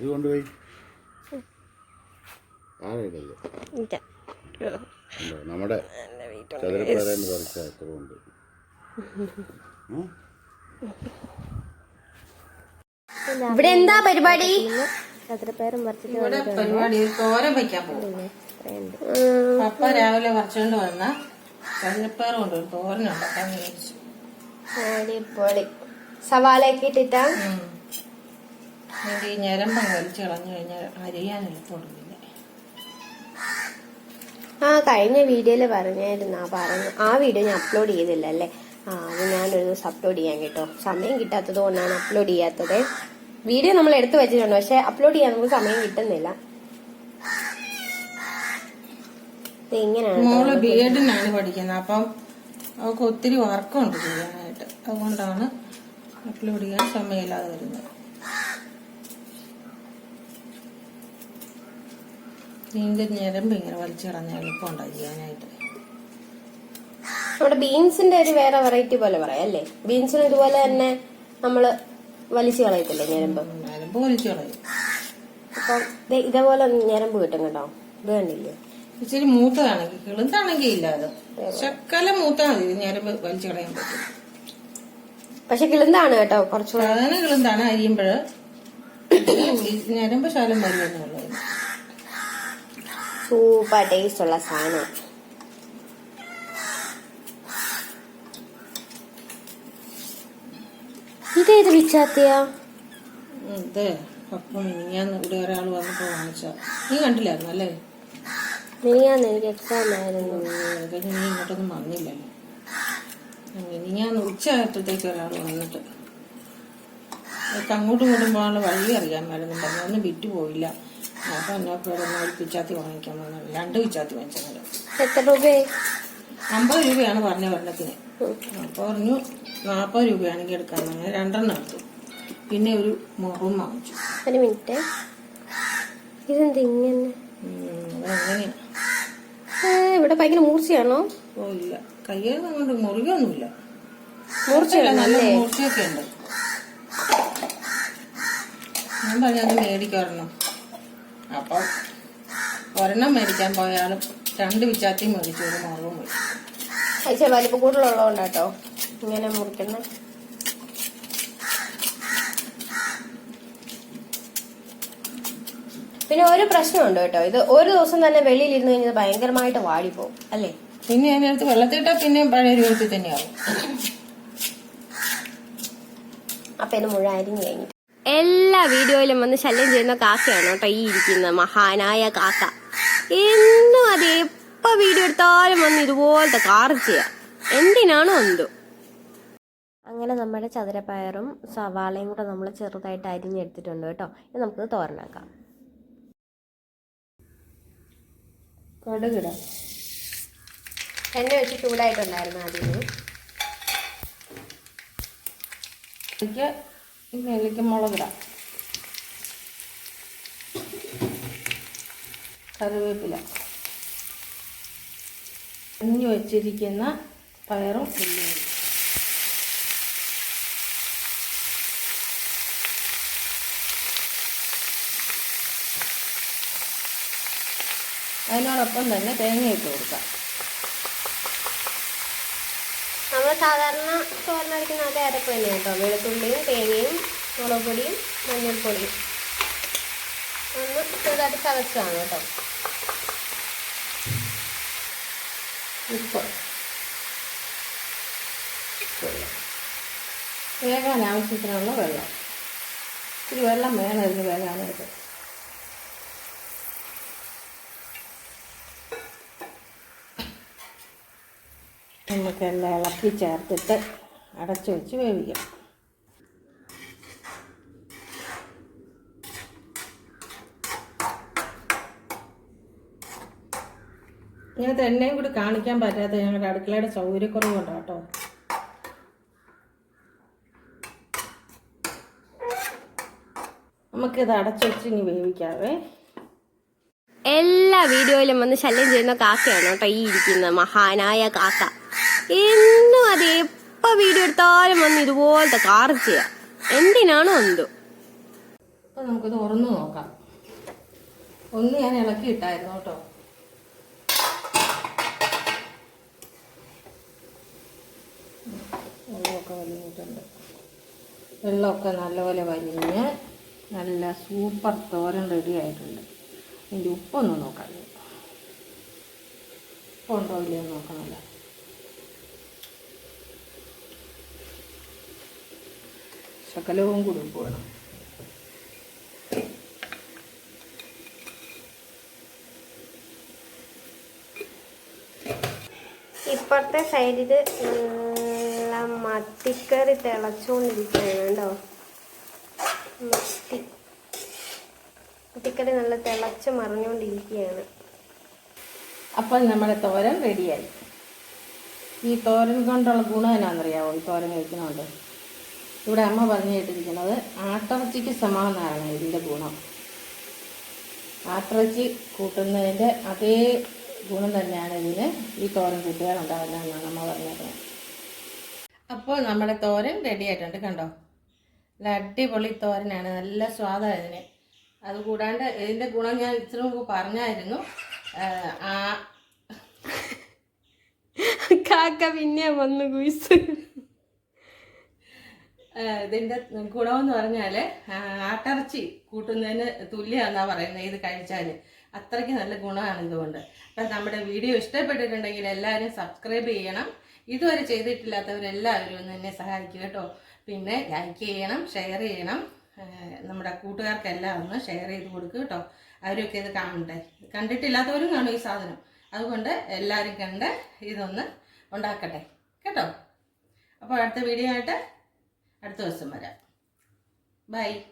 ഇത് കൊണ്ടുപോയി. താഴെ ഇടല്ലേ നമ്മുടെ ചതുരപ്പേരെന്ന് പറിച്ച അത്ര ഉണ്ട്. ഉം? ഇവിടെ എന്താ പരിപാടി? ചതുരപ്പേരും ഇവിടെ പരിപാടി ഒരു തോരൻ വയ്ക്കാൻ പോകും പപ്പ രാവിലെ പറിച്ചുകൊണ്ട് വന്ന കഞ്ഞപ്പയർ കൊണ്ട് അടിപൊളി. സവാളയൊക്കെ ഇട്ടിട്ടാ? ഈ ഞരമ്പം വലിച്ചു കളഞ്ഞു കഴിഞ്ഞാൽ അരിയാൻ എളുപ്പമുള്ളൂ ആ കഴിഞ്ഞ വീഡിയോയിൽ പറഞ്ഞായിരുന്നു ആ പറഞ്ഞു ആ വീഡിയോ ഞാൻ അപ്ലോഡ് ചെയ്തില്ല അല്ലേ ആ അത് ഞാനൊരു ദിവസം അപ്ലോഡ് ചെയ്യാൻ കേട്ടോ. സമയം കിട്ടാത്തത് കൊണ്ടാണ് അപ്ലോഡ് ചെയ്യാത്തത്. വീഡിയോ നമ്മൾ എടുത്തു വെച്ചിട്ടുണ്ട് പക്ഷെ അപ്ലോഡ് ചെയ്യാൻ നമുക്ക് സമയം കിട്ടുന്നില്ല. മോൾ ബി എഡിനാണ് പഠിക്കുന്നത്. അപ്പം അവൾക്ക് ഒത്തിരി വർക്കുണ്ട് ചെയ്യാനായിട്ട്. അതുകൊണ്ടാണ് അപ്ലോഡ് ചെയ്യാൻ സമയമില്ലാതെ വരുന്നത്. ഇതിന്റെ ഞരമ്പ് ഇങ്ങനെ വലിച്ചു കളഞ്ഞാൽ എളുപ്പമുണ്ടായി ചെയ്യാനായിട്ട്. നമ്മുടെ ബീൻസിന്റെ ഒരു വേറെ വെറൈറ്റി പോലെ പറയാം അല്ലേ? ബീൻസിന് ഇതുപോലെ തന്നെ നമ്മൾ വലിച്ചു കളയത്തില്ലേ ഞരമ്പ്? ഞരമ്പ് വലിച്ചു കളയും. അപ്പം ഇതേപോലെ ഞരമ്പ് കിട്ടും കേട്ടോ. ഇത് കണ്ടില്ലേ? ഇച്ചിരി മൂത്തതാണെങ്കിൽ കിളുത്താണെങ്കിൽ ഇല്ല അത്. ശക്കല മൂത്താ മതി ഞരമ്പ് വലിച്ചു കളയാൻ പറ്റും. പക്ഷെ കിളുന്താണ് കേട്ടോ കുറച്ചുകൂടെ. സാധാരണ കിളുന്താണ് അരിയുമ്പോൾ ഞരമ്പ് ശാലം വരുമെന്നേ ഉള്ളൂ ഇതിന്. സൂപ്പർ ടേസ്റ്റ് ഉള്ള സാധനം. ഇതേത് വിച്ചാത്തിയ? ഇത് അപ്പം ഞാൻ ഇവിടെ ഒരാൾ വന്നപ്പോൾ വാങ്ങിച്ച. നീ കണ്ടില്ലായിരുന്നു അല്ലേ? നീയാന്ന് എനിക്ക് എക്സാം ആയിരുന്നു. കഴിഞ്ഞ് നീ ഇങ്ങോട്ടൊന്നും വന്നില്ലല്ലോ. ഞാൻ ഉച്ചയായപ്പോഴത്തേക്ക് ഒരാൾ വന്നിട്ട്. അങ്ങോട്ടും ഇങ്ങോട്ടും പോകാനുള്ള വഴി അറിയാൻ മേലെന്നും പറഞ്ഞു ഒന്നും അപ്പൊ പേരൊന്നും ഒരു പിച്ചാത്തി വാങ്ങിക്കാൻ പോകുന്നത് രണ്ട് പിച്ചാത്തി വാങ്ങിച്ചത് എത്ര രൂപയായി? അമ്പത് രൂപയാണ് പറഞ്ഞ വെള്ളത്തിന്. അപ്പൊ പറഞ്ഞു നാൽപ്പത് രൂപയാണെങ്കിൽ എടുക്കാൻ പറഞ്ഞു. രണ്ടെണ്ണം എടുത്തു. പിന്നെ ഒരു മുറും വാങ്ങിച്ചു. ഒരു മിനിറ്റ്. ഇതെന്ത് ഇങ്ങനെ? ഇവിടെ ഭയങ്കര മൂർച്ചയാണോ? ഓ ഇല്ല. കയ്യിൽ കൊണ്ട് മൂർച്ചയല്ല നല്ല മൂർച്ചയൊക്കെ ഉണ്ട്. ഞാൻ പറഞ്ഞത് മേടിക്കാറണം അപ്പം ഒരെണ്ണം മേടിക്കാൻ പോയാലും രണ്ട് വിച്ചാത്തി മേടിച്ചു ഒരു മുറവും മേടിച്ചു. വലിപ്പ കൂടുതലുള്ളതുകൊണ്ടാട്ടോ ഇങ്ങനെ മുറിക്കുന്ന. പിന്നെ ഒരു പ്രശ്നമുണ്ട് കേട്ടോ. ഇത് ഒരു ദിവസം തന്നെ വെളിയിൽ ഇരുന്ന് കഴിഞ്ഞാൽ ഭയങ്കരമായിട്ട് വാടിപ്പോവും അല്ലേ? പിന്നെ അതിനകത്ത് വെള്ളത്തിട്ടാ പിന്നെ പഴയ രൂപത്തിൽ തന്നെയാവും. അപ്പൊ ഇത് മുഴുവൻ അരിഞ്ഞു കഴിഞ്ഞിട്ട് എല്ലാ വീഡിയോയിലും വന്ന് ശല്യം ചെയ്യുന്ന കാക്കയാണ് കേട്ടോ ഈ ഇരിക്കുന്ന മഹാനായ കാക്ക. എന്നും അത് എപ്പോ വീഡിയോ എടുത്താലും വന്ന് ഇതുപോലത്തെ കാർ ചെയ്യാം എന്തിനാണോ എന്തോ? അങ്ങനെ നമ്മുടെ ചതുരപ്പയറും സവാളയും കൂടെ നമ്മൾ ചെറുതായിട്ട് അരിഞ്ഞെടുത്തിട്ടുണ്ട് കേട്ടോ. ഇത് നമുക്ക് തോരനാക്കാം. കടുകിടാം. എണ്ണ വെച്ച് ചൂടായിട്ടുണ്ടായിരുന്നു അതിന് ഇതിലേക്ക് ഇതിലേക്ക് മുളകിടാം കറിവേപ്പില. അരിഞ്ഞു വച്ചിരിക്കുന്ന പയറും ഉള്ളിയും. അതിനോടൊപ്പം തന്നെ തേങ്ങ ഇട്ട് കൊടുക്കാം. നമ്മൾ സാധാരണ ചോറിനടിക്കുന്ന അതേ അരപ്പ് തന്നെ കേട്ടോ. വെളുത്തുള്ളിയും തേങ്ങയും മുളക് പൊടിയും മഞ്ഞൾപ്പൊടിയും. ഒന്ന് ചെറുതായിട്ട് ചതച്ചതാണ് കേട്ടോ. ഇപ്പോൾ. വേകാൻ ആവശ്യത്തിനുള്ള വെള്ളം. ഇത്തിരി വെള്ളം വേണം ഇതിന് വേകാനായിട്ട് നമുക്കെല്ലാം ഇളക്കി ചേർത്തിട്ട് അടച്ചു വെച്ച് വേവിക്കാം. ഇങ്ങനത്തെ എണ്ണയും കൂടി കാണിക്കാൻ പറ്റാത്ത ഞങ്ങളുടെ അടുക്കളയുടെ സൗകര്യക്കുറവ് കൊണ്ടാണ് കേട്ടോ. നമുക്കിത് അടച്ചുവെച്ച് ഇനി വേവിക്കാവേ. എല്ലാ വീഡിയോയിലും വന്ന് ശല്യം ചെയ്യുന്ന കാക്കയാണ് കേട്ടോ ഈ ഇരിക്കുന്ന മഹാനായ കാക്ക. എന്നും അത് എപ്പോ വീഡിയോ എടുത്താലും വന്ന് ഇതുപോലത്തെ കാർ ചെയ്യാം എന്തിനാണോ എന്തോ? അപ്പം നമുക്ക് തുറന്ന് നോക്കാം. ഒന്ന് ഞാൻ ഇളക്കി ഇട്ടായിരുന്നു കേട്ടോ. വെള്ളമൊക്കെ വലിഞ്ഞിട്ടുണ്ട് വെള്ളമൊക്കെ നല്ലപോലെ വലിഞ്ഞ് നല്ല സൂപ്പർ തോരൻ റെഡി ആയിട്ടുണ്ട്. അതിന്റെ ഉപ്പൊന്ന് നോക്കാം. ഉപ്പുണ്ടോ ഇല്ലയോ നോക്കണമല്ലോ. ശകലവും കൂടി ഉപ്പ് വേണം ഇപ്പുറത്തെ സൈഡിൽ മത്തിക്കറി തിളച്ചുകൊണ്ടിരിക്കുകയാണ് കേട്ടോ. മത്തി. മത്തിക്കറി നല്ല തിളച്ച് മറിഞ്ഞുകൊണ്ടിരിക്കുകയാണ് അപ്പം നമ്മുടെ തോരൻ റെഡിയായി ഈ തോരൻ കൊണ്ടുള്ള ഗുണം എന്നാണെന്നറിയാവോ? ഈ തോരൻ കഴിക്കുന്നതുകൊണ്ട്. ഇവിടെ അമ്മ പറഞ്ഞു കേട്ടിരിക്കുന്നത് ആട്ടിറച്ചിക്ക് സമാനമാണ് ഇതിന്റെ ഗുണം. ആട്ടിറച്ചി കൂട്ടുന്നതിന്റെ അതേ ഗുണം തന്നെയാണ് ഇതിന് ഈ തോരൻ കൂട്ടുകാരുണ്ടാകുന്നതെന്നാണ് അമ്മ പറഞ്ഞത് അപ്പോൾ നമ്മുടെ തോരൻ റെഡി ആയിട്ടുണ്ട് കണ്ടോ? നല്ല അടിപൊളി തോരനാണ്. നല്ല സ്വാദമാണ് ഇതിന്. അതുകൂടാണ്ട് ഇതിന്റെ ഗുണം ഞാൻ ഇച്ചിരി മുമ്പ് പറഞ്ഞായിരുന്നു. ആ കാക്ക പിന്നെ വന്നു കുയിസ് ഇതിന്റെ ഗുണമെന്ന് പറഞ്ഞാൽ ആട്ടിറച്ചി കൂട്ടുന്നതിന് തുല്യമാണെന്നാണ് പറയുന്നത് ഇത് കഴിച്ചാൽ അത്രയ്ക്ക് നല്ല ഗുണമാണ് ഇതുകൊണ്ട്. അപ്പം നമ്മുടെ വീഡിയോ ഇഷ്ടപ്പെട്ടിട്ടുണ്ടെങ്കിൽ എല്ലാവരും സബ്സ്ക്രൈബ് ചെയ്യണം. ഇതുവരെ ചെയ്തിട്ടില്ലാത്തവരെല്ലാവരും ഒന്ന് എന്നെ സഹായിക്കും കേട്ടോ. പിന്നെ ലൈക്ക് ചെയ്യണം ഷെയർ ചെയ്യണം. നമ്മുടെ കൂട്ടുകാർക്കെല്ലാം ഒന്ന് ഷെയർ ചെയ്ത് കൊടുക്കുക കേട്ടോ. അവരൊക്കെ ഇത് കാണണ്ടേ കണ്ടിട്ടില്ലാത്തവരും കാണും ഈ സാധനം. അതുകൊണ്ട് എല്ലാവരും കണ്ട് ഇതൊന്ന് ഉണ്ടാക്കട്ടെ. കേട്ടോ? അപ്പോൾ അടുത്ത വീഡിയോ ആയിട്ട് അടുത്ത ദിവസം വരാം. ബൈ.